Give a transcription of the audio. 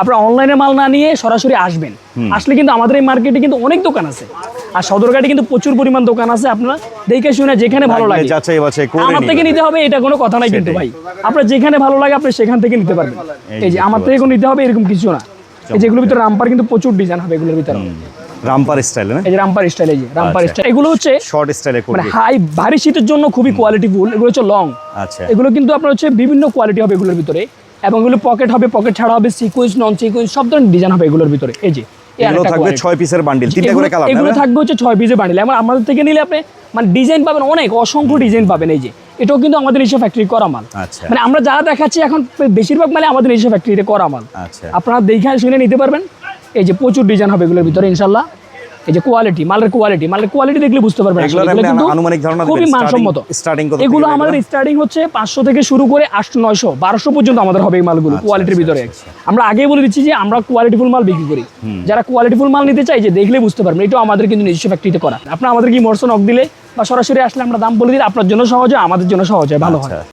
আপনারা অনলাইনে মাল না নিয়ে সরাসরি আসবেন। আসলে কিন্তু আমাদের এই মার্কেটে কিন্তু অনেক দোকান আছে। আর সদরঘাটে কিন্তু প্রচুর পরিমাণ দোকান আছে আপনারা দেখে শুনে যেখানে ভালো লাগে। যাচাই বাছাই করে আমার থেকে নিতে হবে এটা কোনো কথা নাই কিন্তু ভাই। আপনার যেখানে ভালো লাগে আপনি সেখান থেকে নিতে পারবেন। এই যে আমার থেকে কোনো নিতে হবে এরকম কিছু না। এই যেগুলোর ভিতরে রামপার কিন্তু প্রচুর ডিজাইন হবে এগুলোর ভিতরে। রামপার স্টাইল না? এই যে রামপার স্টাইল এই যে রামপার আচ্ছা। স্টাইল এগুলো হচ্ছে শর্ট স্টাইলে মানে হাই ভারী শীতের জন্য খুবই কোয়ালিটি ফুল। এগুলো হচ্ছে লং আচ্ছা। এগুলো কিন্তু আপনার হচ্ছে বিভিন্ন কোয়ালিটি হবে এগুলোর ভিতরে। এবং এগুলো পকেট হবে পকেট ছাড়া হবে সিকুয়েন্স নন সিকুয়েন্স সব ধরনের ডিজাইন হবে এগুলোর ভিতরে। এই যে এগুলো থাকবে quality। পিসের বান্ডিল তিনটা করে কালার এগুলো থাকবে হচ্ছে পিসের বান্ডিল এমন আমাদের থেকে নিলে আপনি মানে ডিজাইন পাবেন অনেক অসংখ্য ডিজাইন পাবেন এই যে। এটাও কিন্তু আমাদের নিজস্ব ফ্যাক্টরি করা মাল। আচ্ছা। মানে আমরা যা দেখাচ্ছি এখন বেশিরভাগ মানে আমাদের নিজস্ব ফ্যাক্টরিতে করা মাল। আচ্ছা। আপনারা দেখে শুনে নিতে পারবেন। এই যে প্রচুর ডিজাইন হবে এগুলোর ভিতরে ইনশাল্লাহ এই যে কোয়ালিটি মালের কোয়ালিটি মালের কোয়ালিটি দেখলে বুঝতে পারবেন আনুমানিক ধারণা খুবই মানসম্মত। এগুলো? আমাদের স্টার্টিং হচ্ছে পাঁচশো থেকে শুরু করে আটশো নয়শো বারোশো পর্যন্ত আমাদের হবে এই মালগুলো কোয়ালিটির ভিতরে। আমরা আগেই বলে দিচ্ছি যে আমরা কোয়ালিটিফুল মাল বিক্রি করি। যারা কোয়ালিটিফুল মাল নিতে চাই যে দেখলে বুঝতে পারবেন এটাও আমাদের কিন্তু নিজস্ব ফ্যাক্টরিতে করা। আপনার আমাদের কি মরসন নক দিলে বা সরাসরি আসলে আমরা দাম বলে দিলে আপনার জন্য সহজ হয় আমাদের জন্য সহজ হয় ভালো হয়। আচ্ছা।